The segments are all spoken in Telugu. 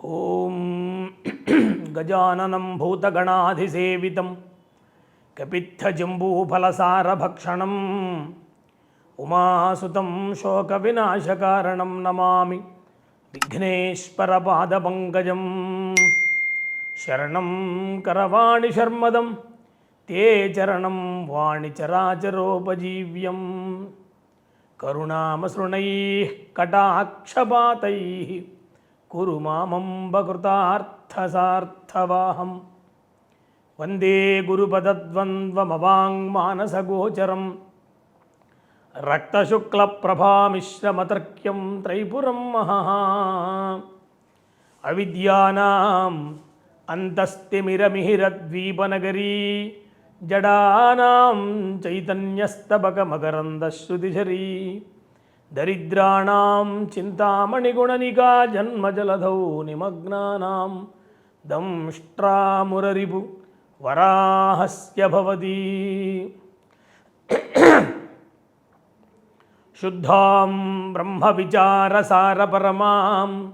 ఓం గజాననం భూతగణాధిసేవితం కపిత్థజంబూఫలసారభక్షణం ఉమాసుతం శోకవినాశకారణం నమామి విఘ్నేశ్వరపాదపంకజం శరణం కరవాణి శర్మదం తే చరణం వాణి చరాచరోపజీవ్యం కరుణామసృణైः కటాక్షపాతైः కురు మామంబకృతార్థసార్థవాహం వందే గురుపదద్వంద్వమవాङ्మానసగోచరం రక్తశుక్లప్రభామిశ్రమతర్క్యం త్రైపురం మహా అవిద్యానాం అంతస్తిమిరమిహిరద్వీపనగరీ జడానాం చైతన్యస్తబకమకరందశ్రుతిశరీ దరిద్రాణం చింతామణిగుణనికా జన్మజలధౌ నిమగ్నానాం. దంష్ట్రామురరిపు వరాహస్య భవతి. శుద్ధాం బ్రహ్మవిచారసారపరమాం.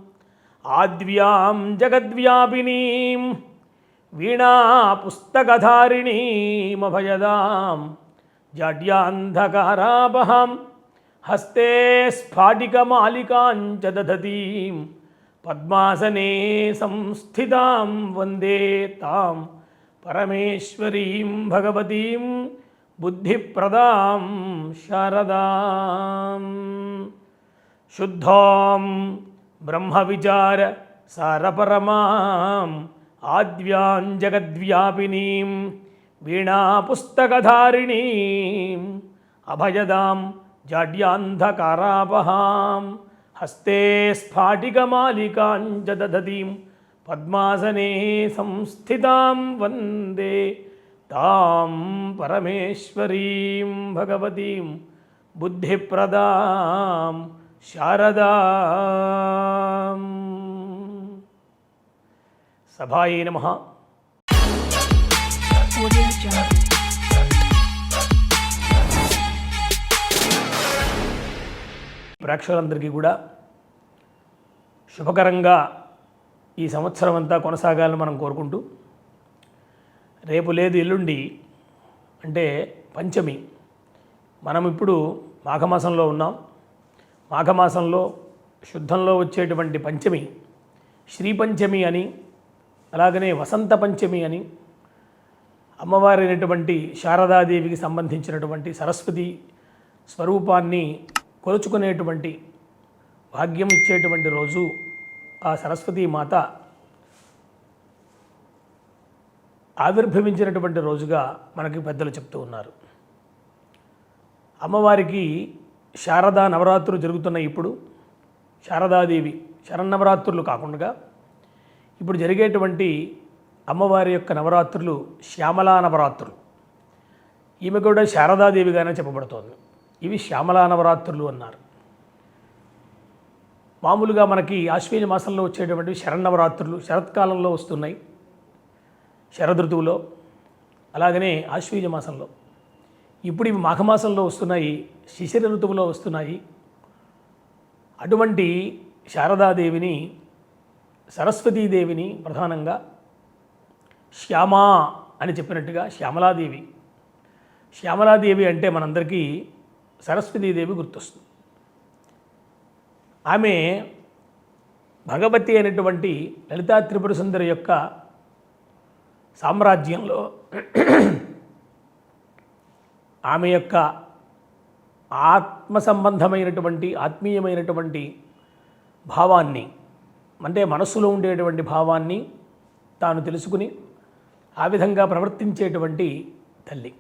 ఆద్వ్యాం జగద్వ్యాపినీం. వీణా పుస్తకధారిణీమభయదాం జాడ్యాంధకారాపహాం హస్తే స్ఫాటికమాలికాంచ దధతీం పద్మాసనే సంస్థితాం వందే తాం పరమేశ్వరీం భగవతీం బుద్ధిప్రదాం శారదాం శుద్ధాం బ్రహ్మవిచార సారపరమాం ఆద్వ్యాం జగద్వ్యాపినీం వీణాపుస్తకధారిణీం అభయదాం జాడ్యాంధకారాపహాం హస్తే స్ఫాటికమాలికాంచ దధతీం పద్మాసనే సంస్థితాం వందే తాం పరమేశ్వరీం భగవతీం బుద్ధిప్రదాం శారదాం సభాయే నమ ప్రేక్షకులందరికీ కూడా శుభకరంగా ఈ సంవత్సరం అంతా కొనసాగాలని మనం కోరుకుంటూ రేపు లేదు ఎల్లుండి అంటే పంచమి. మనం ఇప్పుడు మాఘమాసంలో ఉన్నాం. మాఘమాసంలో శుద్ధంలో వచ్చేటువంటి పంచమి శ్రీపంచమి అని అలాగనే వసంత పంచమి అని అమ్మవారైనటువంటి శారదాదేవికి సంబంధించినటువంటి సరస్వతి స్వరూపాన్ని కొలుచుకునేటువంటి భాగ్యం ఇచ్చేటువంటి రోజు ఆ సరస్వతీ మాత ఆవిర్భవించినటువంటి రోజుగా మనకి పెద్దలు చెప్తూ ఉన్నారు. అమ్మవారికి శారదా నవరాత్రులు జరుగుతున్నాయి ఇప్పుడు. శారదాదేవి శరన్నవరాత్రులు కాకుండా ఇప్పుడు జరిగేటువంటి అమ్మవారి యొక్క నవరాత్రులు శ్యామలా నవరాత్రులు. ఈమె కూడా శారదాదేవిగానే చెప్పబడుతోంది. ఇవి శ్యామలా నవరాత్రులు అన్నారు. మామూలుగా మనకి ఆశ్వీజ మాసంలో వచ్చేటువంటి శరణవరాత్రులు శరత్కాలంలో వస్తున్నాయి. శరదృతువులో అలాగనే ఆశ్వీజ మాసంలో. ఇప్పుడు ఇవి మాఘమాసంలో వస్తున్నాయి శిశిర ఋతువులో వస్తున్నాయి. అటువంటి శారదాదేవిని సరస్వతీదేవిని ప్రధానంగా శ్యామా అని చెప్పినట్టుగా శ్యామలాదేవి. శ్యామలాదేవి అంటే మనందరికీ సరస్వతీదేవి గుర్తొస్తుంది. ఆమె భగవతి అయినటువంటి లలితా త్రిపుర సుందరి యొక్క సామ్రాజ్యంలో ఆమె యొక్క ఆత్మ సంబంధమైనటువంటి ఆత్మీయమైనటువంటి భావాన్ని అంటే మనస్సులో ఉండేటువంటి భావాన్ని తాను తెలుసుకుని ఆ విధంగా ప్రవర్తించేటువంటి తల్లి.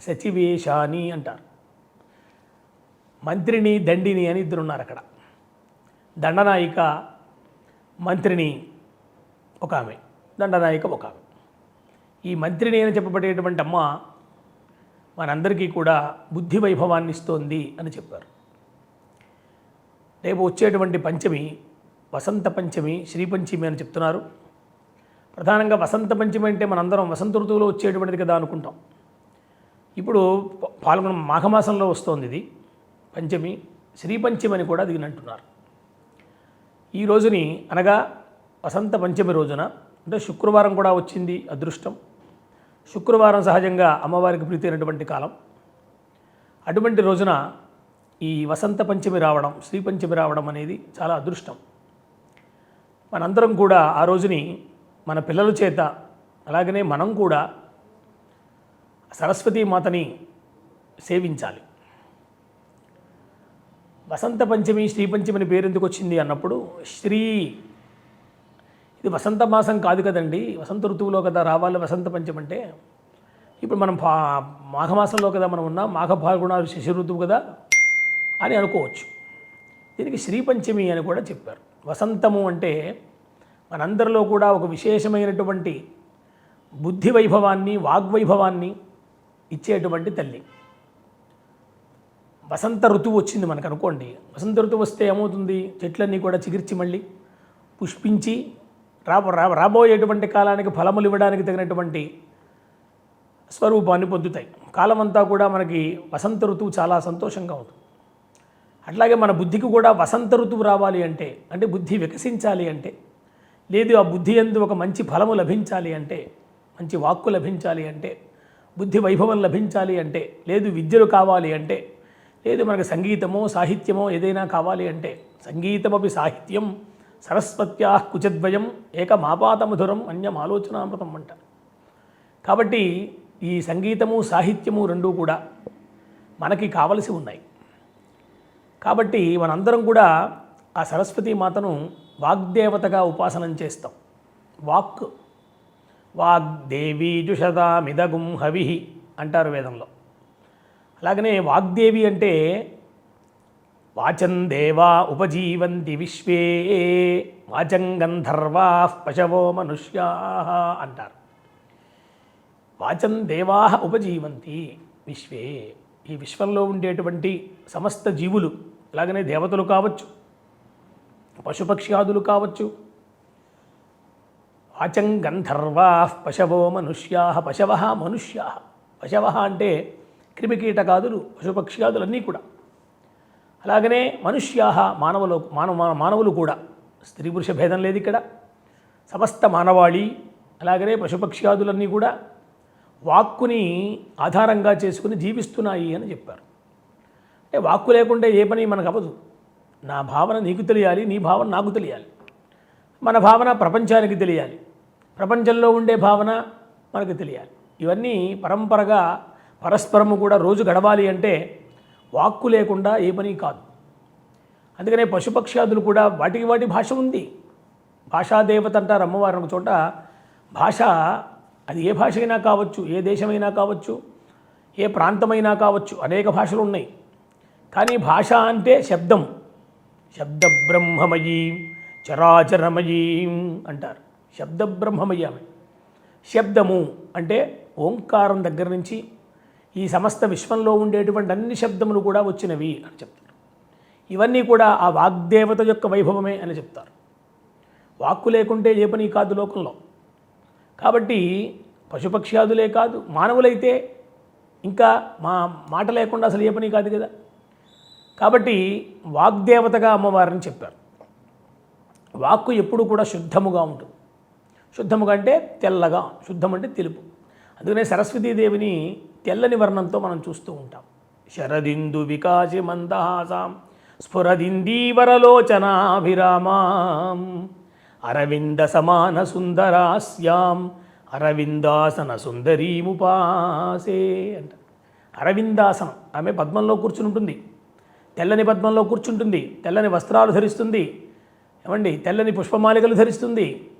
సచివేశాని అంటారు. మంత్రిని దండిని అని ఇద్దరు ఉన్నారు అక్కడ. దండనాయిక మంత్రిని ఒక ఆమె. దండనాయిక ఒక ఆమె. ఈ మంత్రిని అని చెప్పబడేటువంటి అమ్మ మనందరికీ కూడా బుద్ధి వైభవాన్ని ఇస్తోంది అని చెప్పారు. రేపు వచ్చేటువంటి పంచమి వసంత పంచమి శ్రీ పంచమి అని చెప్తున్నారు. ప్రధానంగా వసంత పంచమి అంటే మనందరం వసంత ఋతువులో వచ్చేటువంటిది కదా అనుకుంటాం. ఇప్పుడు పాల్గొన మాఘమాసంలో వస్తోంది ఇది. పంచమి శ్రీ పంచమి అని కూడా దీని అంటున్నారు ఈ రోజుని అనగా వసంత పంచమి రోజున అంటే శుక్రవారం కూడా వచ్చింది అదృష్టం. శుక్రవారం సహజంగా అమ్మవారికి ప్రీతి అయినటువంటి కాలం. అటువంటి రోజున ఈ వసంత పంచమి రావడం శ్రీ పంచమి రావడం అనేది చాలా అదృష్టం. మనందరం కూడా ఆ రోజుని మన పిల్లల చేత అలాగనే మనం కూడా సరస్వతీ మాతని సేవించాలి. వసంత పంచమి శ్రీ పంచమి అని పేరు ఎందుకు వచ్చింది అన్నప్పుడు శ్రీ ఇది వసంత మాసం కాదు కదండి వసంత ఋతువులో కదా రావాలి వసంత పంచమి అంటే. ఇప్పుడు మనం పా మాఘమాసంలో కదా మనం ఉన్నాం మాఘ పాల్గొనాలు శిశు ఋతువు కదా అని అనుకోవచ్చు. దీనికి శ్రీ పంచమి అని కూడా చెప్పారు. వసంతము అంటే మనందరిలో కూడా ఒక విశేషమైనటువంటి బుద్ధి వైభవాన్ని వాగ్వైభవాన్ని ఇచ్చేటువంటి తల్లి. వసంత ఋతువు వచ్చింది మనకు అనుకోండి. వసంత ఋతువు వస్తే ఏమవుతుంది? చెట్లన్నీ కూడా చిగిర్చి మళ్ళీ పుష్పించి రాబో రా రాబోయేటువంటి కాలానికి ఫలములు ఇవ్వడానికి తగినటువంటి స్వరూపాన్ని పొందుతాయి. కాలం అంతా కూడా మనకి వసంత ఋతువు చాలా సంతోషంగా అవుతుంది. అట్లాగే మన బుద్ధికి కూడా వసంత ఋతువు రావాలి అంటే అంటే బుద్ధి వికసించాలి అంటే లేదు ఆ బుద్ధి ఎందు ఒక మంచి ఫలము లభించాలి అంటే మంచి వాక్కు లభించాలి అంటే బుద్ధి వైభవం లభించాలి అంటే లేదు విద్యలు కావాలి అంటే లేదు మనకు సంగీతమో సాహిత్యమో ఏదైనా కావాలి అంటే సంగీతమపి సాహిత్యం సరస్వత్యా కుచద్వయం ఏకమాపాతమధురం అన్యం ఆలోచనామృతం అంట. కాబట్టి ఈ సంగీతము సాహిత్యము రెండూ కూడా మనకి కావలసి ఉన్నాయి. కాబట్టి మనందరం కూడా ఆ సరస్వతీ మాతను వాగ్దేవతగా ఉపాసనం చేస్తాం. వాక్ వాగ్దేవీ జుషదామిదగుం హవి అంటారు వేదంలో. అలాగనే వాగ్దేవి అంటే వాచం దేవా ఉపజీవంతి విశ్వే వాచం గంధర్వా పశవో మనుష్యా అంటారు. వాచం దేవా ఉపజీవంతి విశ్వే. ఈ విశ్వంలో ఉండేటువంటి సమస్త జీవులు అలాగనే దేవతలు కావచ్చు పశుపక్ష్యాదులు కావచ్చు వాచం గంధర్వా పశవో మనుష్యా పశవ మనుష్యా. పశవ అంటే క్రిమికీటకాదులు పశుపక్ష్యాదులన్నీ కూడా. అలాగనే మనుష్యా మానవులు మానవ మానవులు కూడా. స్త్రీ పురుష భేదం లేదు ఇక్కడ. సమస్త మానవాళి అలాగనే పశుపక్ష్యాదులన్నీ కూడా వాక్కుని ఆధారంగా చేసుకుని జీవిస్తున్నాయి అని చెప్పారు. అంటే వాక్కు లేకుండా ఏ పని మనకు అవ్వదు. నా భావన నీకు తెలియాలి నీ భావన నాకు తెలియాలి. మన భావన ప్రపంచానికి తెలియాలి. ప్రపంచంలో ఉండే భావన మనకు తెలియాలి. ఇవన్నీ పరంపరగా పరస్పరము కూడా రోజు గడవాలి అంటే వాక్కు లేకుండా ఏ పని కాదు. అందుకనే పశుపక్ష్యాదులు కూడా వాటికి వాటి భాష ఉంది. భాషాదేవత అంటారు అమ్మవారు ఒక చోట. భాష అది ఏ భాష అయినా కావచ్చు ఏ దేశమైనా కావచ్చు ఏ ప్రాంతమైనా కావచ్చు అనేక భాషలు ఉన్నాయి. కానీ భాష అంటే శబ్దం. శబ్ద బ్రహ్మమయీం చరాచరమయీం అంటారు. శబ్ద బ్రహ్మమయ్యి శబ్దము అంటే ఓంకారం దగ్గర నుంచి ఈ సమస్త విశ్వంలో ఉండేటువంటి అన్ని శబ్దములు కూడా వచ్చినవి అని చెప్తారు ఇవన్నీ కూడా ఆ వాగ్దేవత యొక్క వైభవమే అని చెప్తారు. వాక్కు లేకుంటే ఏ పని కాదు లోకంలో. కాబట్టి పశుపక్ష్యాదులే కాదు మానవులైతే ఇంకా మా మాట లేకుండా అసలు ఏ పని కాదు కదా. కాబట్టి వాగ్దేవతగా అమ్మవారిని చెప్పారు. వాక్కు ఎప్పుడు కూడా శుద్ధముగా ఉంటుంది. శుద్ధముగా అంటే తెల్లగా శుద్ధం అంటే తెలుపు. అందుకనే సరస్వతీదేవిని తెల్లని వర్ణంతో మనం చూస్తూ ఉంటాం. శరదిందు వికాసి మందహాసాం స్ఫురదిందీవరలోచనాభిరామాం అరవింద సమాన సుందరాస్యాం అరవిందాసన సుందరీముపాసే అంట. అరవిందాసనం ఆమె పద్మంలో కూర్చుని ఉంటుంది తెల్లని పద్మంలో కూర్చుంటుంది. తెల్లని వస్త్రాలు ధరిస్తుంది. ఏమండి? తెల్లని పుష్పమాలికలు ధరిస్తుంది.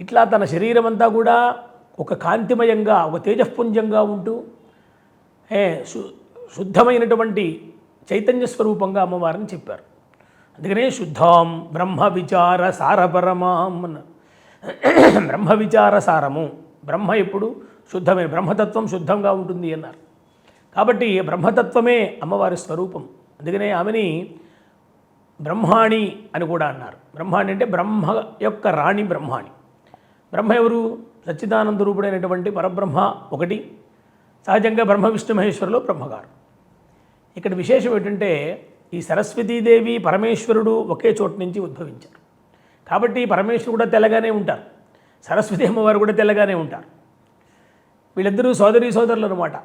ఇట్లా తన శరీరం అంతా కూడా ఒక కాంతిమయంగా ఒక తేజఃపుంజంగా ఉంటూ శుద్ధమైనటువంటి చైతన్య స్వరూపంగా అమ్మవారిని చెప్పారు. అందుకనే శుద్ధాం బ్రహ్మ విచార సారపరమాం బ్రహ్మ విచార సారము. బ్రహ్మ ఎప్పుడు శుద్ధమైన బ్రహ్మతత్వం శుద్ధంగా ఉంటుంది అన్నారు. కాబట్టి బ్రహ్మతత్వమే అమ్మవారి స్వరూపం. అందుకనే ఆమెని బ్రహ్మాణి అని కూడా అన్నారు. బ్రహ్మాణి అంటే బ్రహ్మ యొక్క రాణి బ్రహ్మాణి. బ్రహ్మ ఎవరు? సచ్చిదానంద రూపుడైనటువంటి పరబ్రహ్మ ఒకటి సహజంగా బ్రహ్మ విష్ణు మహేశ్వరులు బ్రహ్మగారు. ఇక్కడ విశేషం ఏంటంటే ఈ సరస్వతీదేవి పరమేశ్వరుడు ఒకే చోటు నుంచి ఉద్భవించారు. కాబట్టి పరమేశ్వరుడు కూడా తెల్లగానే ఉంటారు. సరస్వతి అమ్మవారు కూడా తెల్లగానే ఉంటారు. వీళ్ళిద్దరూ సోదరి సోదరులు అనమాట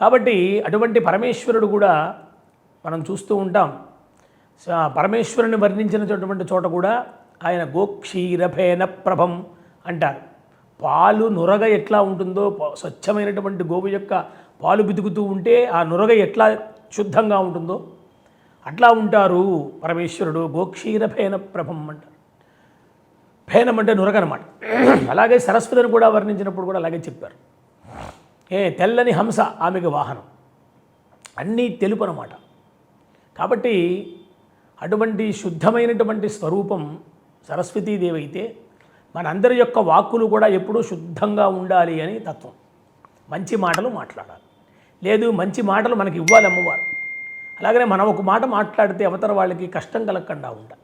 కాబట్టి అటువంటి పరమేశ్వరుడు కూడా మనం చూస్తూ ఉంటాం. పరమేశ్వరుని వర్ణించినటువంటి చోట కూడా ఆయన గోక్షీరఫేన ప్రభం అంటారు. పాలు నురగ ఎట్లా ఉంటుందో స్వచ్ఛమైనటువంటి గోవు యొక్క పాలు బితుకుతూ ఉంటే ఆ నురగ ఎట్లా శుద్ధంగా ఉంటుందో అట్లా ఉంటారు పరమేశ్వరుడు గోక్షీర ఫేన ప్రభం అంటారు ఫేనం అంటే నురగనమాట అలాగే సరస్వతిని కూడా వర్ణించినప్పుడు కూడా అలాగే చెప్పారు. ఏ తెల్లని హంస ఆమెకు వాహనం. అన్నీ తెలుపు అనమాట కాబట్టి అటువంటి శుద్ధమైనటువంటి స్వరూపం సరస్వతీదేవి అయితే మనందరి యొక్క వాక్కులు కూడా ఎప్పుడూ శుద్ధంగా ఉండాలి అని తత్వం. మంచి మాటలు మాట్లాడాలి. లేదు మంచి మాటలు మనకి ఇవ్వాలి అమ్మవారు అలాగనే మనం ఒక మాట మాట్లాడితే అవతల వాళ్ళకి కష్టం కలగకుండా ఉండాలి.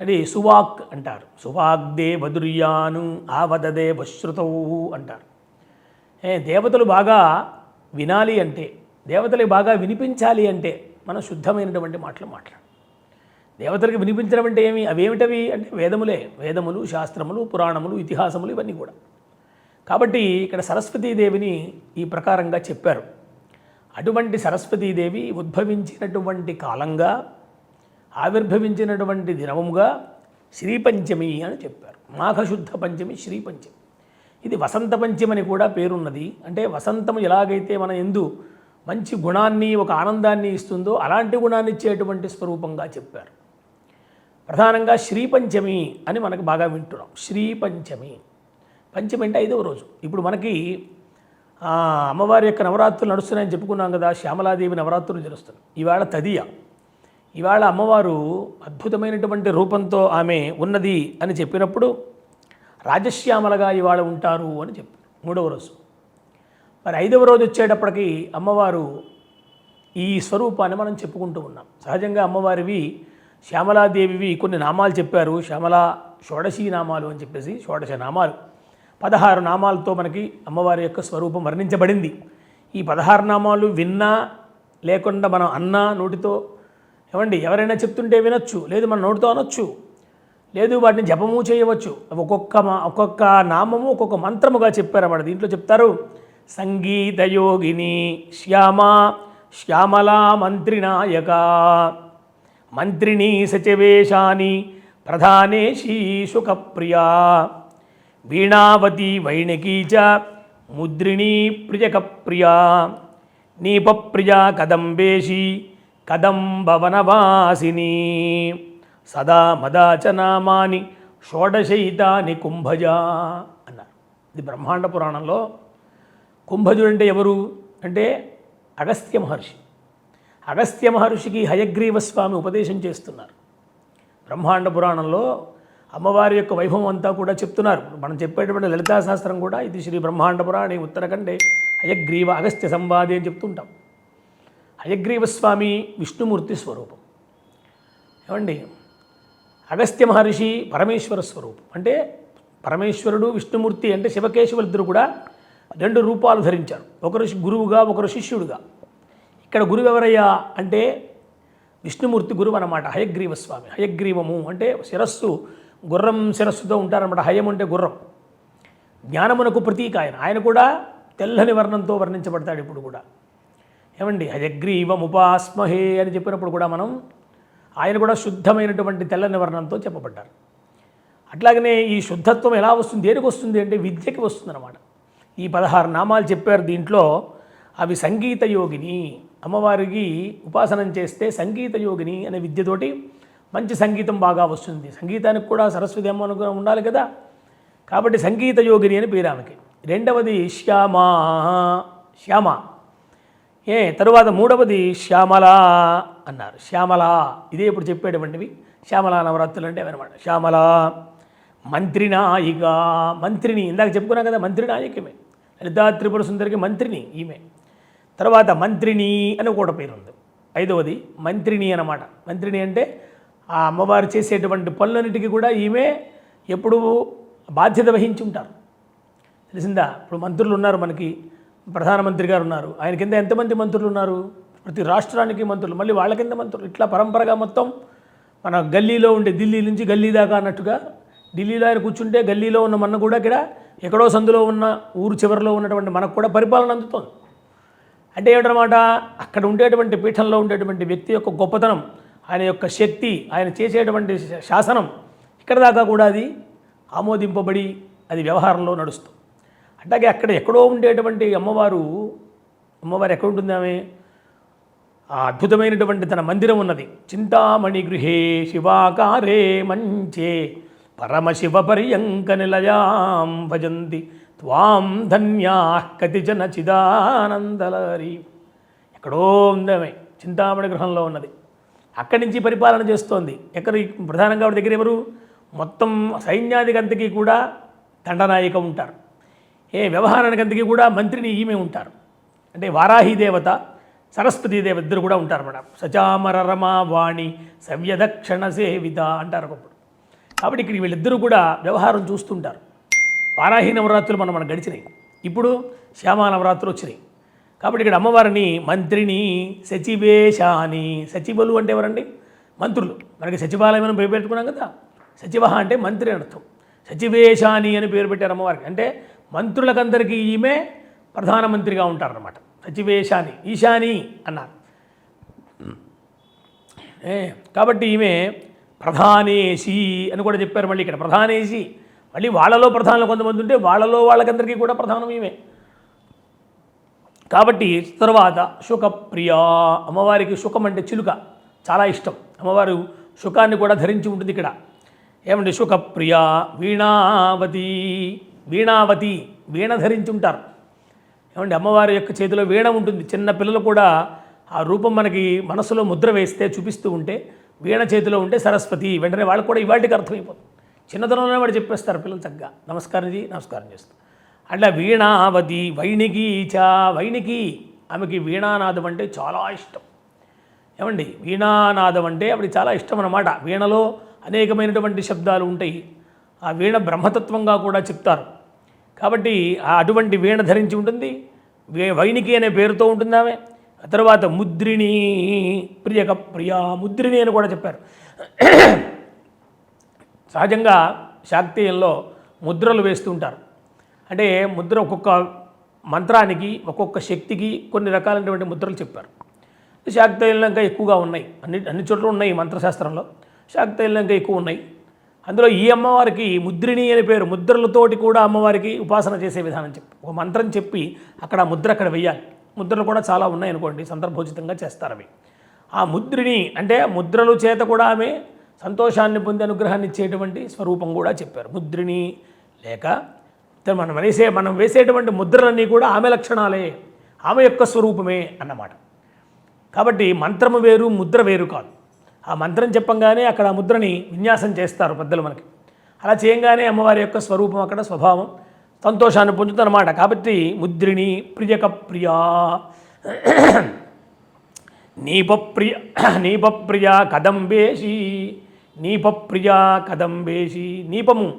అది సువాక్ అంటారు. సువాగ్దే బదుర్యాను ఆవదదే వశ్రుతవు అంటారు. ఏ దేవతలు బాగా వినాలి అంటే దేవతలు బాగా వినిపించాలి అంటే మనం శుద్ధమైనటువంటి మాటలు మాట్లాడాలి. దేవతలకు వినిపించడం అంటే ఏమి? అవేమిటవి అంటే వేదములే. వేదములు శాస్త్రములు పురాణములు ఇతిహాసములు ఇవన్నీ కూడా. కాబట్టి ఇక్కడ సరస్వతీదేవిని ఈ ప్రకారంగా చెప్పారు. అటువంటి సరస్వతీదేవి ఉద్భవించినటువంటి కాలంగా ఆవిర్భవించినటువంటి దినముగా శ్రీపంచమి అని చెప్పారు. మాఘశుద్ధ పంచమి శ్రీపంచమి. ఇది వసంత పంచమని కూడా పేరున్నది. అంటే వసంతం ఎలాగైతే మన ఎందు మంచి గుణాన్ని ఒక ఆనందాన్ని ఇస్తుందో అలాంటి గుణాన్ని ఇచ్చేటువంటి స్వరూపంగా చెప్పారు. ప్రధానంగా శ్రీపంచమి అని మనకు బాగా వింటున్నాం. శ్రీపంచమి. పంచమి అంటే ఐదవ రోజు. ఇప్పుడు మనకి అమ్మవారి యొక్క నవరాత్రులు నడుస్తున్నాయని చెప్పుకున్నాం కదా శ్యామలాదేవి నవరాత్రులు జరుస్తున్నాయి ఇవాళ తదియ. ఇవాళ అమ్మవారు అద్భుతమైనటువంటి రూపంతో ఆమె ఉన్నది అని చెప్పినప్పుడు రాజశ్యామలగా ఇవాళ ఉంటారు అని చెప్పి మూడవ రోజు. మరి ఐదవ రోజు వచ్చేటప్పటికి అమ్మవారు ఈ స్వరూపాన్ని మనం చెప్పుకుంటూ ఉన్నాం. సహజంగా అమ్మవారివి శ్యామలాదేవివి కొన్ని నామాలు చెప్పారు. శ్యామల షోడశీ నామాలు అని చెప్పేసి షోడశ నామాలు. పదహారు నామాలతో మనకి అమ్మవారి యొక్క స్వరూపం వర్ణించబడింది. ఈ పదహారు నామాలు విన్నా లేకుండా మనం అన్నా నోటితో ఏమండి ఎవరైనా చెప్తుంటే వినొచ్చు లేదు మన నోటితో అనొచ్చు లేదు వాటిని జపము చేయవచ్చు. ఒక్కొక్క మా ఒక్కొక్క నామము ఒక్కొక్క మంత్రముగా చెప్పారన్నమాట దీంట్లో చెప్తారు సంగీతయోగిని శ్యామ శ్యామలా మంత్రినాయక. మంత్రిణీ సచివేశాని ప్రధానేశీ సుఖప్రియా. వీణావతి వైణకీ చ ముద్రిణీ ప్రియకప్రియా. నీపప్రియా కదంబేషి కదంబవనవాసిని. సదా మదాచ నామాని షోడశైతాని కుంభజ అన్నారు. ఇది బ్రహ్మాండ పురాణంలో కుంభజుడు అంటే ఎవరు? అంటే అగస్త్య మహర్షి. అగస్త్య మహర్షికి హయగ్రీవ స్వామి ఉపదేశం చేస్తున్నారు. బ్రహ్మాండ పురాణంలో అమ్మవారి యొక్క వైభవం అంతా కూడా చెప్తున్నారు. మనం చెప్పేటువంటి లలితా శాస్త్రం కూడా ఇది శ్రీ బ్రహ్మాండ పురాణి ఉత్తరఖండే హయగ్రీవ అగస్త్య సంవాది అని చెప్తుంటాం. హయగ్రీవ స్వామి విష్ణుమూర్తి స్వరూపం. ఏమండి? అగస్త్య మహర్షి పరమేశ్వర స్వరూపం. అంటే పరమేశ్వరుడు విష్ణుమూర్తి అంటే శివకేశవులు ఇద్దరు కూడా రెండు రూపాలు ధరించారు. ఒకరు గురువుగా ఒకరు శిష్యుడుగా. ఇక్కడ గురువు ఎవరయ్యా అంటే విష్ణుమూర్తి గురువు అనమాట హయగ్రీవ స్వామి హయగ్రీవము అంటే శిరస్సు గుర్రం శిరస్సుతో ఉంటారనమాట హయం అంటే గుర్రం. జ్ఞానమునకు ప్రతీక ఆయన. ఆయన కూడా తెల్లని వర్ణంతో వర్ణించబడతాడు ఇప్పుడు కూడా. ఏమండి? హయగ్రీవముపాస్మహే అని చెప్పినప్పుడు కూడా మనం ఆయన కూడా శుద్ధమైనటువంటి తెల్లని వర్ణంతో చెప్పబడ్డారు. అట్లాగనే ఈ శుద్ధత్వం ఎలా వస్తుంది? దేనికి వస్తుంది అంటే విద్యకి వస్తుందన్నమాట. ఈ పదహారు నామాలు చెప్పారు దీంట్లో అవి సంగీత యోగిని. అమ్మవారికి ఉపాసనం చేస్తే సంగీత యోగిని అనే విద్యతోటి మంచి సంగీతం బాగా వస్తుంది. సంగీతానికి కూడా సరస్వతి అమ్మ అనుగ్రహం ఉండాలి కదా? కాబట్టి సంగీత యోగిని అని పేరు ఆమెకి. రెండవది శ్యామా. శ్యామ. ఏ తరువాత మూడవది శ్యామల అన్నారు. శ్యామల. ఇదే ఇప్పుడు చెప్పేటువంటివి. శ్యామల నవరాత్రులు అంటే అనమాట శ్యామల మంత్రినాయిక మంత్రిని ఇందాక చెప్పుకున్నాం కదా మంత్రినాయకమే లలితా త్రిపుర సుందరికి మంత్రిని ఈమె. తర్వాత మంత్రిని అని కూడా పేరు ఉంది ఐదవది మంత్రిని అన్నమాట. మంత్రిని అంటే ఆ అమ్మవారు చేసేటువంటి పనులన్నిటికీ కూడా ఈమె ఎప్పుడు బాధ్యత వహించి ఉంటారు తెలిసిందా? ఇప్పుడు మంత్రులు ఉన్నారు మనకి. ప్రధానమంత్రి గారు ఉన్నారు. ఆయన కింద ఎంతమంది మంత్రులు ఉన్నారు? ప్రతి రాష్ట్రానికి మంత్రులు. మళ్ళీ వాళ్ళ కింద మంత్రులు. ఇట్లా పరంపరగా మొత్తం మన గల్లీలో ఉండే ఢిల్లీ నుంచి గల్లీ దాకా అన్నట్టుగా ఢిల్లీలో ఆయన కూర్చుంటే గల్లీలో ఉన్న మన కూడా ఇక్కడ ఎక్కడో సందులో ఉన్న ఊరు చివరిలో ఉన్నటువంటి మనకు కూడా పరిపాలన అందుతోంది. అంటే ఏమిటనమాట? అక్కడ ఉండేటువంటి పీఠంలో ఉండేటువంటి వ్యక్తి యొక్క గొప్పతనం ఆయన యొక్క శక్తి ఆయన చేసేటువంటి శా- శాసనం ఇక్కడ దాకా కూడా అది ఆమోదింపబడి అది వ్యవహారంలో నడుస్తుంది అట్లాగే అక్కడ ఎక్కడో ఉండేటువంటి అమ్మవారు అమ్మవారు ఎక్కడ ఉంటుంది ఆమె ఆ అద్భుతమైనటువంటి తన మందిరం ఉన్నది. చింతామణి గృహే శివాకారే మంచే పరమశివ పర్యంక నిలయాం భజంతి. త్వాం ధన్యా కతిజన చిదానందలరి ఎక్కడో ఉందామె చింతామణి గృహంలో ఉన్నది. అక్కడి నుంచి పరిపాలన చేస్తోంది. ఎక్కడ ప్రధానంగా ఆవిడ దగ్గర ఎవరు? మొత్తం సైన్యాధికంతకి కూడా దండనాయిక ఉంటారు. ఏ వ్యవహారానికి కూడా మంత్రిని ఈమె ఉంటారు. అంటే వారాహి దేవత సరస్వతీ దేవత ఇద్దరు కూడా ఉంటారు మేడం. సచామర రమా వాణి సవ్యదక్షణ సేవిత అంటారు ఒకప్పుడు. కాబట్టి ఇక్కడ వీళ్ళిద్దరూ కూడా వ్యవహారం చూస్తుంటారు. వారాహి నవరాత్రులు మనం మనం గడిచినాయి. ఇప్పుడు శ్యామా నవరాత్రులు వచ్చినాయి. కాబట్టి ఇక్కడ అమ్మవారిని మంత్రిని సచివేశాని. సచివులు అంటే ఎవరండి? మంత్రులు. మనకి సచివాలయం అని పేరు పెట్టుకున్నాం కదా. సచివ అంటే మంత్రి అని అర్థం. సచివేశాని అని పేరు పెట్టారు అమ్మవారికి. అంటే మంత్రులకందరికీ ఈమె ప్రధానమంత్రిగా ఉంటారన్నమాట. సచివేశాని ఈశాని అన్నారు. ఏ, కాబట్టి ఈమె ప్రధానేసి అని కూడా చెప్పారు మళ్ళీ ఇక్కడ. ప్రధానేసి మళ్ళీ వాళ్ళలో ప్రధానులు కొంతమంది ఉంటే వాళ్ళలో వాళ్ళకందరికీ కూడా ప్రధానం ఈమె. కాబట్టి తర్వాత శుకప్రియ అమ్మవారికి శుకం అంటే చిలుక చాలా ఇష్టం. అమ్మవారు శుకాన్ని కూడా ధరించి ఉంటుంది ఇక్కడ. ఏమంటే శుకప్రియ వీణావతి వీణావతి వీణ ధరించి ఉంటారు. ఏమంటే అమ్మవారి యొక్క చేతిలో వీణ ఉంటుంది. చిన్న పిల్లలు కూడా ఆ రూపం మనకి మనసులో ముద్ర వేస్తే చూపిస్తూ ఉంటే వీణ చేతిలో ఉంటే సరస్వతి వెంటనే వాళ్ళు కూడా ఇవాటికి అర్థమైపోతుంది. చిన్నతనంలోనే వాడు చెప్పేస్తారు పిల్లలు చక్కగా. నమస్కారం జీ నమస్కారం చేస్తారు అట్లా వీణావతి వైణికి చా వైణికి. ఆమెకి వీణానాదం అంటే చాలా ఇష్టం. ఏమండి? వీణానాదం అంటే అప్పుడు చాలా ఇష్టం అన్నమాట. వీణలో అనేకమైనటువంటి శబ్దాలు ఉంటాయి. ఆ వీణ బ్రహ్మతత్వంగా కూడా చెప్తారు. కాబట్టి అటువంటి వీణ ధరించి ఉంటుంది. వే వైణికి అనే పేరుతో ఉంటుంది ఆమె. ఆ తర్వాత ముద్రిణి ప్రియక ప్రియ ముద్రిణి అని కూడా చెప్పారు. సహజంగా శాక్తీయంలో ముద్రలు వేస్తుంటారు. అంటే ముద్ర ఒక్కొక్క మంత్రానికి ఒక్కొక్క శక్తికి కొన్ని రకాలైనటువంటి ముద్రలు చెప్పారు. శాక్తీయంలో ఇంకా ఎక్కువగా ఉన్నాయి. అన్ని అన్ని చోట్ల ఉన్నాయి మంత్రశాస్త్రంలో. శాక్తీయంలో ఇంకా ఎక్కువ ఉన్నాయి. అందులో ఈ అమ్మవారికి ముద్రిణి అనే పేరు ముద్రలతోటి కూడా అమ్మవారికి ఉపాసన చేసే విధానం చెప్పి ఒక మంత్రం చెప్పి అక్కడ ముద్ర అక్కడ వెయ్యాలి ముద్రలు కూడా చాలా ఉన్నాయి అనుకోండి సందర్భోచితంగా చేస్తారు అవి. ఆ ముద్రిని అంటే ముద్రలు చేత కూడా ఆమె సంతోషాన్ని పొంది అనుగ్రహాన్ని ఇచ్చేటువంటి స్వరూపం కూడా చెప్పారు. ముద్రిని లేక మనం వేసే మనం వేసేటువంటి ముద్రలన్నీ కూడా ఆమె లక్షణాలే ఆమె యొక్క స్వరూపమే అన్నమాట. కాబట్టి మంత్రము వేరు ముద్ర వేరు కాదు. ఆ మంత్రం చెప్పంగానే అక్కడ ఆ ముద్రని విన్యాసం చేస్తారు పెద్దలు మనకి. అలా చేయంగానే అమ్మవారి యొక్క స్వరూపం అక్కడ స్వభావం సంతోషాన్ని పొందుతుందన్నమాట. కాబట్టి ముద్రిని ప్రియక ప్రియా నీపప్రియ నీపప్రియ కదంబేషి నీపప్రియ కదంబేషి నీపము.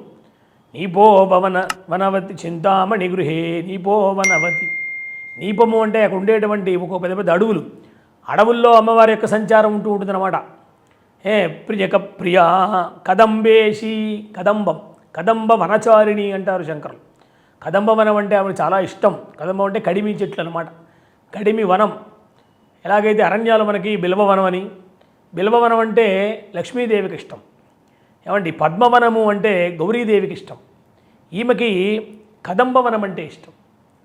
నీపో భవన వనవతి చింతామణి గృహే నీపో వనవతి. నీపము అంటే అక్కడ ఉండేటువంటి ఒక పెద్ద పెద్ద అడవులు. అడవుల్లో అమ్మవారి యొక్క సంచారం ఉంటూ ఉంటుందన్నమాట. ఏ ప్రియక ప్రియా కదంబేషి కదంబం. కదంబ వనచారిణి అంటారు శంకరులు. కదంబ వనం అంటే ఆవిడ చాలా ఇష్టం. కదంబం అంటే కడిమి చెట్లు అనమాట కడిమి వనం. ఎలాగైతే అరణ్యాలు మనకి బిల్వవనం అని బిల్వవనం అంటే లక్ష్మీదేవికి ఇష్టం. ఏమండి? పద్మవనము అంటే గౌరీదేవికి ఇష్టం. ఈమెకి కదంబవనం అంటే ఇష్టం.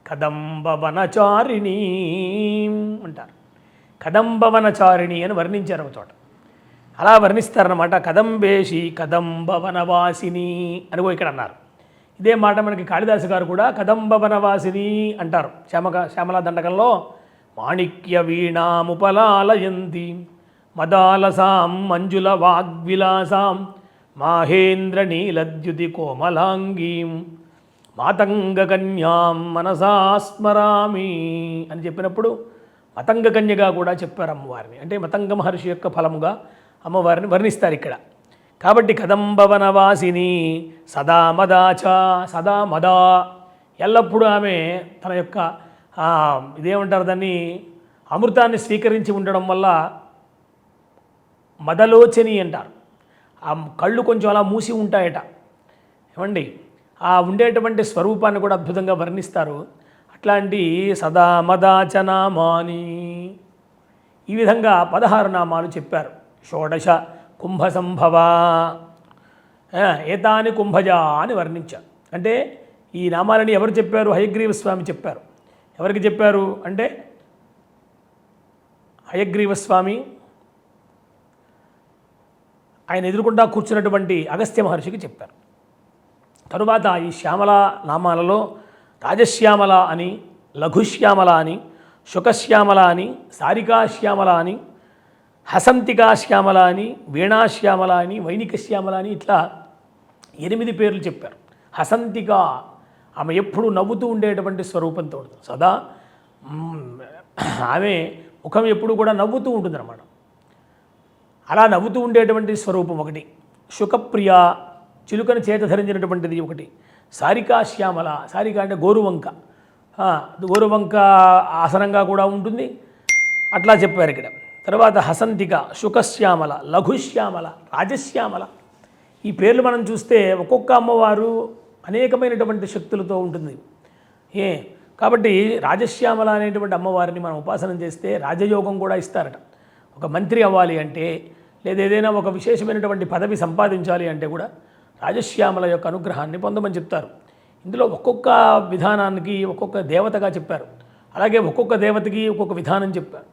కదంబవనచారిణి అంటారు. కదంబవనచారిణి అని వర్ణించారు ఒక చోట. అలా వర్ణిస్తారనమాట కదంబేషి కదంబవనవాసిని అని ఇక్కడ అన్నారు. ఇదే మాట మనకి కాళిదాసు గారు కూడా కదంబవనవాసిని అంటారు. శ్యామక శ్యామల దండకంలో మాణిక్య వీణాముపలాలయంతి మదాలసాం మంజుల వాగ్విలాసాం మాహేంద్ర నీలద్యుతి కోమలాంగీం మాతంగ కన్యాం మనసా స్మరామి అని చెప్పినప్పుడు మతంగ కన్యగా కూడా చెప్పారు అమ్మవారిని. అంటే మతంగ మహర్షి యొక్క ఫలముగా అమ్మవారిని వర్ణిస్తారు ఇక్కడ. కాబట్టి కదంబవనవాసిని సదా మదాచ సదా మదా. ఎల్లప్పుడూ ఆమె తన యొక్క ఇదేమంటారు దాన్ని? అమృతాన్ని స్వీకరించి ఉండడం వల్ల మదలోచని అంటారు. ఆ కళ్ళు కొంచెం అలా మూసి ఉంటాయట. ఏమండి? ఆ ఉండేటువంటి స్వరూపాన్ని కూడా అద్భుతంగా వర్ణిస్తారు. అట్లాంటి సదా మదాచనామాని ఈ విధంగా పదహారు నామాలు చెప్పారు. షోడశ కుంభ సంభవ ఏతాని కుంభజ అని వర్ణించారు. అంటే ఈ నామాలని ఎవరు చెప్పారు? హయగ్రీవ స్వామి చెప్పారు. ఎవరికి చెప్పారు? అంటే హయగ్రీవ స్వామి ఆయన ఎదురుకుండా కూర్చున్నటువంటి అగస్త్య మహర్షికి చెప్పారు. తరువాత ఈ శ్యామల నామాలలో రాజశ్యామల అని లఘుశ్యామల అని శుకశ్యామల అని సారికాశ్యామల అని హసంతికా శ్యామల అని వీణాశ్యామల అని వైనిక శ్యామల అని ఇట్లా ఎనిమిది పేర్లు చెప్పారు. హసంతిక ఆమె ఎప్పుడు నవ్వుతూ ఉండేటువంటి స్వరూపంతో సదా ఆమె ముఖం ఎప్పుడు కూడా నవ్వుతూ ఉంటుందన్నమాట. అలా నవ్వుతూ ఉండేటువంటి స్వరూపం ఒకటి. శుకప్రియ చిలుకను చేత ధరించినటువంటిది ఒకటి. సారికా శ్యామల సారిక అంటే గోరువంక. గోరువంక ఆసనంగా కూడా ఉంటుంది. అట్లా చెప్పారు ఇక్కడ. తర్వాత హసంతిక శుకశ్యామల లఘుశ్యామల రాజశ్యామల. ఈ పేర్లు మనం చూస్తే ఒక్కొక్క అమ్మవారు అనేకమైనటువంటి శక్తులతో ఉంటుంది. ఏ కాబట్టి రాజశ్యామల అనేటువంటి అమ్మవారిని మనం ఉపాసన చేస్తే రాజయోగం కూడా ఇస్తారట. ఒక మంత్రి అవ్వాలి అంటే లేదా ఏదైనా ఒక విశేషమైనటువంటి పదవి సంపాదించాలి అంటే కూడా రాజశ్యామల యొక్క అనుగ్రహాన్ని పొందమని చెప్తారు. ఇందులో ఒక్కొక్క విధానానికి ఒక్కొక్క దేవతగా చెప్పారు. అలాగే ఒక్కొక్క దేవతకి ఒక్కొక్క విధానం చెప్పారు.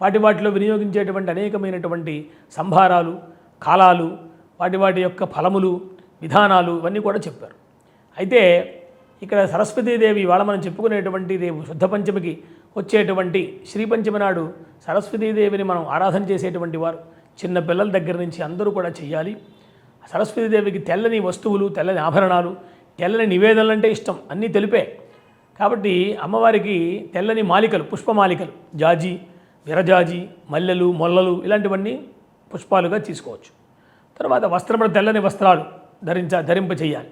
వాటి వాటిలో వినియోగించేటువంటి అనేకమైనటువంటి సంభారాలు కాలాలు వాటి వాటి యొక్క ఫలములు విధానాలు ఇవన్నీ కూడా చెప్పారు. అయితే ఇక్కడ సరస్వతీదేవి ఇవాళ మనం చెప్పుకునేటువంటి రేపు శుద్ధ పంచమికి వచ్చేటువంటి శ్రీపంచమి నాడు సరస్వతీదేవిని మనం ఆరాధన చేసేటువంటి వారు. చిన్న పిల్లల దగ్గర నుంచి అందరూ కూడా చేయాలి సరస్వతీదేవికి తెల్లని వస్తువులు తెల్లని ఆభరణాలు తెల్లని నివేదనలు అంటే ఇష్టం అన్నీ తెలిపే. కాబట్టి అమ్మవారికి తెల్లని మాలికలు పుష్పమాలికలు జాజి విరజాజి మల్లెలు మొల్లలు ఇలాంటివన్నీ పుష్పాలుగా తీసుకోవచ్చు. తర్వాత వస్త్రములు తెల్లని వస్త్రాలు ధరించ ధరింప చేయాలి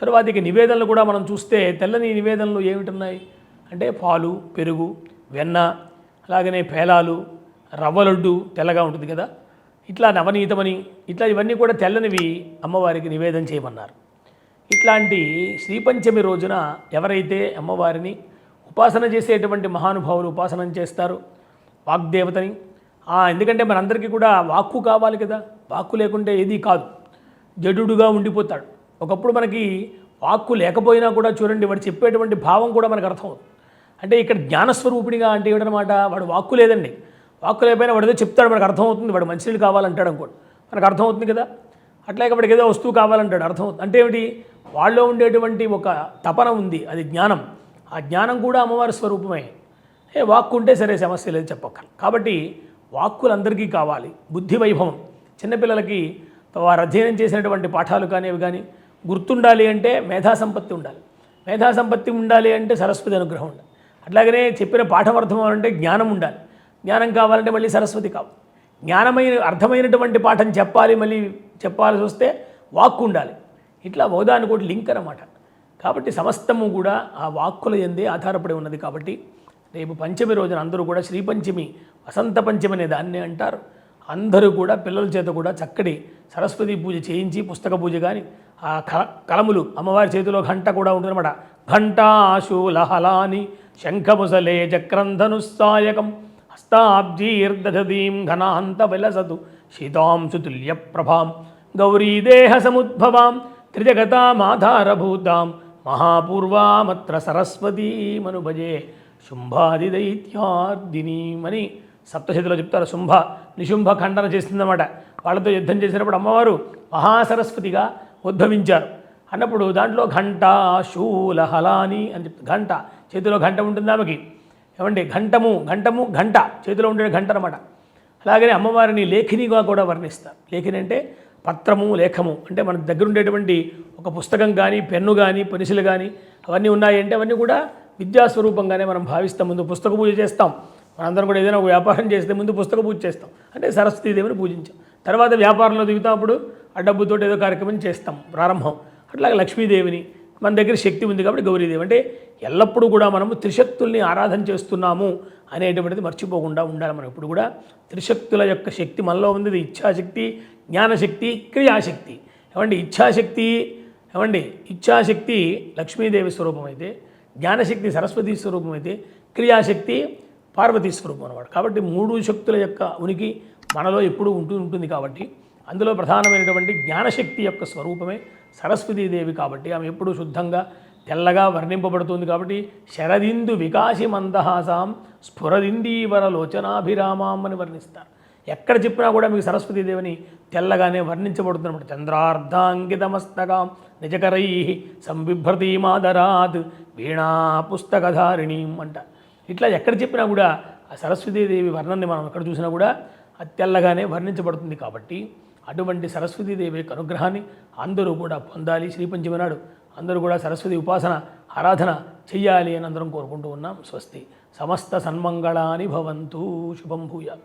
తర్వాత ఇక నివేదనలు కూడా మనం చూస్తే తెల్లని నివేదనలు ఏమిటున్నాయి? అంటే పాలు పెరుగు వెన్న అలాగనే పేలాలు రవ్వ లడ్డు తెల్లగా ఉంటుంది కదా. ఇట్లా నవనీతమని ఇట్లా ఇవన్నీ కూడా తెల్లనివి అమ్మవారికి నివేదన చేయమన్నారు. ఇట్లాంటి శ్రీపంచమి రోజున ఎవరైతే అమ్మవారిని ఉపాసన చేసేటువంటి మహానుభావులు ఉపాసన చేస్తారు వాగ్దేవతని ఎందుకంటే మనందరికీ కూడా వాక్కు కావాలి కదా వాక్కు లేకుంటే ఏదీ కాదు. జడుడుగా ఉండిపోతాడు. ఒకప్పుడు మనకి వాక్కు లేకపోయినా కూడా చూడండి వాడు చెప్పేటువంటి భావం కూడా మనకు అర్థం అంటే ఇక్కడ జ్ఞానస్వరూపిణిగా అంటే ఏమిటనమాట వాడు వాక్కు లేదండి. వాక్కు లేకపోయినా వాడు ఏదో చెప్తాడు మనకు అర్థమవుతుంది వాడు మంచినీళ్ళు కావాలంటాడు అనుకోండి. మనకు అర్థమవుతుంది కదా? అట్లాగే వాడికి ఏదో వస్తువు కావాలంటాడు అర్థమవుతుంది. అంటే ఏమిటి? వాళ్ళలో ఉండేటువంటి ఒక తపన ఉంది అది జ్ఞానం. ఆ జ్ఞానం కూడా అమ్మవారి స్వరూపమే. ఏ వాక్కు ఉంటే సరే సమస్య లేదు చెప్పక్కర్ కాబట్టి వాక్కులు అందరికీ కావాలి బుద్ధి వైభవం. చిన్నపిల్లలకి వారు అధ్యయనం చేసినటువంటి పాఠాలు కానీ అవి కానీ గుర్తుండాలి అంటే మేధా సంపత్తి ఉండాలి. మేధా సంపత్తి ఉండాలి అంటే సరస్వతి అనుగ్రహం ఉండాలి. అట్లాగనే చెప్పిన పాఠం అర్థం అవ్వాలంటే జ్ఞానం ఉండాలి. జ్ఞానం కావాలంటే మళ్ళీ సరస్వతి కావాలి జ్ఞానమైన అర్థమైనటువంటి పాఠం చెప్పాలి మళ్ళీ చెప్పాల్సి వస్తే వాక్కు ఉండాలి. ఇట్లా ఒకదాని కూడా లింక్ అనమాట కాబట్టి సమస్తము కూడా ఆ వాక్కుల ఎందే ఆధారపడి ఉన్నది కాబట్టి రేపు పంచమి రోజున అందరూ కూడా శ్రీ పంచమి వసంత పంచమి అనే దాన్ని అంటారు. అందరూ కూడా పిల్లల చేత కూడా చక్కటి సరస్వతి పూజ చేయించి పుస్తక పూజ కానీ ఆ కల కలములు అమ్మవారి చేతిలో ఘంట కూడా ఉంటుందన్నమాట. ఘంటాశూలహలాని శంఖముసలే చక్రంధనుస్సాయకం హస్తాబ్జీర్దధీం ఘనాంత విలసతు శీతాంశుతుల్య ప్రభాం గౌరీదేహ సముద్భవాం త్రిజగతామాధారభూతాం మహాపూర్వామత్ర సరస్వతీమనుభజే శుంభాదిదైత్యార్దినీమని సప్తశతిలో చెప్తారు. శుంభ నిశుంభ ఖండన చేసిందన్నమాట. వాళ్ళతో యుద్ధం చేసినప్పుడు అమ్మవారు మహాసరస్వతిగా ఉద్భవించారు. అన్నప్పుడు దాంట్లో ఘంట శూల హలాని అని చెప్తారు. ఘంట. చేతిలో ఘంట ఉంటుంది ఆమెకి? ఏమండి? ఘంటము ఘంటము ఘంట. చేతిలో ఉండే ఘంట అనమాట అలాగనే అమ్మవారిని లేఖినిగా కూడా వర్ణిస్తారు లేఖిని అంటే పత్రము లేఖము. అంటే మన దగ్గర ఉండేటువంటి ఒక పుస్తకం కానీ పెన్ను కానీ పెన్సిల్ కానీ అవన్నీ ఉన్నాయి అంటే అవన్నీ కూడా విద్యాస్వరూపంగానే మనం భావిస్తాం. ముందు పుస్తక పూజ చేస్తాం. మనందరం కూడా ఏదైనా ఒక వ్యాపారం చేస్తే ముందు పుస్తక పూజ చేస్తాం. అంటే సరస్వతీదేవిని పూజించాం. తర్వాత వ్యాపారంలో దిగుతాం అప్పుడు ఆ డబ్బుతో ఏదో కార్యక్రమం చేస్తాం ప్రారంభం. అట్లాగే లక్ష్మీదేవిని మన దగ్గర శక్తి ఉంది కాబట్టి గౌరీదేవి. అంటే ఎల్లప్పుడూ కూడా మనము త్రిశక్తుల్ని ఆరాధన చేస్తున్నాము అనేటువంటిది మర్చిపోకుండా ఉండాలి మనం. ఎప్పుడు కూడా త్రిశక్తుల యొక్క శక్తి మనలో ఉంది. ఇచ్ఛాశక్తి జ్ఞానశక్తి క్రియాశక్తి. ఏమండి? ఇచ్ఛాశక్తి ఏమండి? ఇచ్ఛాశక్తి లక్ష్మీదేవి స్వరూపం అయితే జ్ఞానశక్తి సరస్వతి స్వరూపం అయితే క్రియాశక్తి పార్వతీ స్వరూపం అన్నమాట. కాబట్టి మూడు శక్తుల యొక్క ఉనికి మనలో ఎప్పుడూ ఉంటూ ఉంటుంది కాబట్టి అందులో ప్రధానమైనటువంటి జ్ఞానశక్తి యొక్క స్వరూపమే సరస్వతీదేవి కాబట్టి ఆమె ఎప్పుడూ శుద్ధంగా తెల్లగా వర్ణింపబడుతుంది కాబట్టి శరదిందు వికాసి మందహాసాం స్ఫురదిందీవర లోచనాభిరామాం అని వర్ణిస్తారు. ఎక్కడ చెప్పినా కూడా మీకు సరస్వతీదేవిని తెల్లగానే వర్ణించబడుతున్నప్పుడు చంద్రార్ధాంకితమస్తకాం నిజకరై సంబిభ్రతీమాదరాత్ వీణా పుస్తకధారిణీం అంట. ఇట్లా ఎక్కడ చెప్పినా కూడా ఆ సరస్వతీదేవి వర్ణన్ని మనం ఎక్కడ చూసినా కూడా అది తెల్లగానే వర్ణించబడుతుంది కాబట్టి అటువంటి సరస్వతీదేవి యొక్క అనుగ్రహాన్ని అందరూ కూడా పొందాలి. శ్రీపంచమి నాడు అందరూ కూడా సరస్వతి ఉపాసన ఆరాధన చెయ్యాలి అని అందరం కోరుకుంటూ ఉన్నాం. స్వస్తి. సమస్త సన్మంగళాని భవంతు. శుభం భూయామి